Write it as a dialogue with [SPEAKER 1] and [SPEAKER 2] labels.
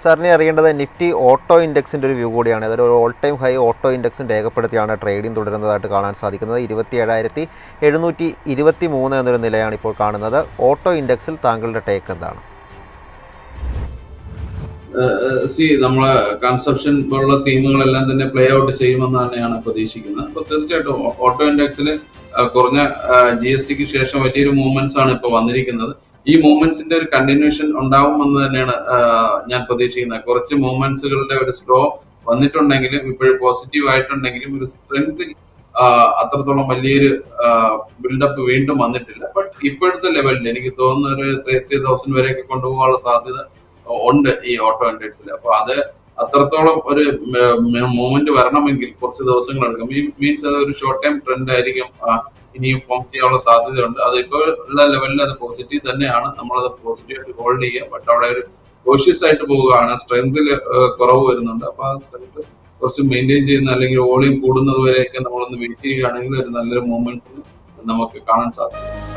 [SPEAKER 1] സാറിനെ അറിയേണ്ടത് Nifty auto ഇൻഡെക്സിന്റെ ഒരു വ്യൂ കൂടിയാണ്. അതൊരു ഓൾ ടൈം ഹൈ ഓട്ടോ ഇൻഡെക്സും രേഖപ്പെടുത്തിയാണ് ട്രേഡിംഗ് തുടരുന്നതായിട്ട് കാണാൻ സാധിക്കുന്നത്. ഇരുപത്തി ഏഴായിരത്തി എഴുന്നൂറ്റി ഇരുപത്തി മൂന്ന് എന്നൊരു നിലയാണ് ഇപ്പോൾ കാണുന്നത്. ഓട്ടോ ഇൻഡെക്സിൽ താങ്കളുടെ ടേക്ക് എന്താണ്?
[SPEAKER 2] സി നമ്മളെ കൺസെപ്ഷൻ പോലുള്ള തീമുകളെല്ലാം തന്നെ പ്ലേ ഔട്ട് ചെയ്യുമെന്ന് തന്നെയാണ് പ്രതീക്ഷിക്കുന്നത്. അപ്പൊ തീർച്ചയായിട്ടും ഓട്ടോ ഇൻഡെക്സിൽ കുറഞ്ഞ ജി എസ് ടിക്ക് ശേഷം വലിയൊരു മൂവ്മെന്റ്സ് ആണ് ഇപ്പോൾ വന്നിരിക്കുന്നത്. ഈ മൂവ്മെന്റ്സിന്റെ ഒരു കണ്ടിന്യൂഷൻ ഉണ്ടാവുമെന്ന് തന്നെയാണ് ഞാൻ പ്രതീക്ഷിക്കുന്നത്. കുറച്ച് മൂവ്മെന്റ്സുകളുടെ ഒരു സ്ലോ വന്നിട്ടുണ്ടെങ്കിലും ഇപ്പോഴും പോസിറ്റീവ് ആയിട്ടുണ്ടെങ്കിലും ഒരു സ്ട്രെങ്ത് അത്രത്തോളം വലിയൊരു ബിൽഡപ്പ് വീണ്ടും വന്നിട്ടില്ല. ബട്ട് ഇപ്പോഴത്തെ ലെവലിൽ എനിക്ക് തോന്നുന്ന ഒരു തേർട്ടി തൗസൻഡ് വരെയൊക്കെ കൊണ്ടുപോകാനുള്ള സാധ്യത ഉണ്ട് ഈ ഓട്ടോ ഇൻഡെക്സിൽ അപ്പൊ അത് അത്രത്തോളം ഒരു മൂവ്മെന്റ് വരണമെങ്കിൽ കുറച്ച് ദിവസങ്ങൾ എടുക്കും ഈ മീൻസ് അത് ഒരു ഷോർട്ട് ടൈം ട്രെൻഡ് ആയിരിക്കും. ഇനിയും ഫോം ചെയ്യാനുള്ള സാധ്യതയുണ്ട്. അത് ഇപ്പോൾ ഉള്ള ലെവലിൽ അത് പോസിറ്റീവ് തന്നെയാണ്. നമ്മളത് പോസിറ്റീവ് ആയിട്ട് ഹോൾഡ് ചെയ്യുക. ബട്ട് അവിടെ ഒരു കോഷ്യസ് ആയിട്ട് പോവുകയാണ്. സ്ട്രെങ്തിൽ കുറവ് വരുന്നുണ്ട്. അപ്പൊ ആ സ്ട്രെങ്ത് കുറച്ച് മെയിന്റെയിൻ ചെയ്യുന്ന അല്ലെങ്കിൽ വോളിയം കൂടുന്നത് വരെയൊക്കെ നമ്മളൊന്ന് വെയിറ്റ് ചെയ്യുകയാണെങ്കിൽ ഒരു നല്ലൊരു മൂവ്മെന്റ്സ് നമുക്ക് കാണാൻ സാധിക്കും.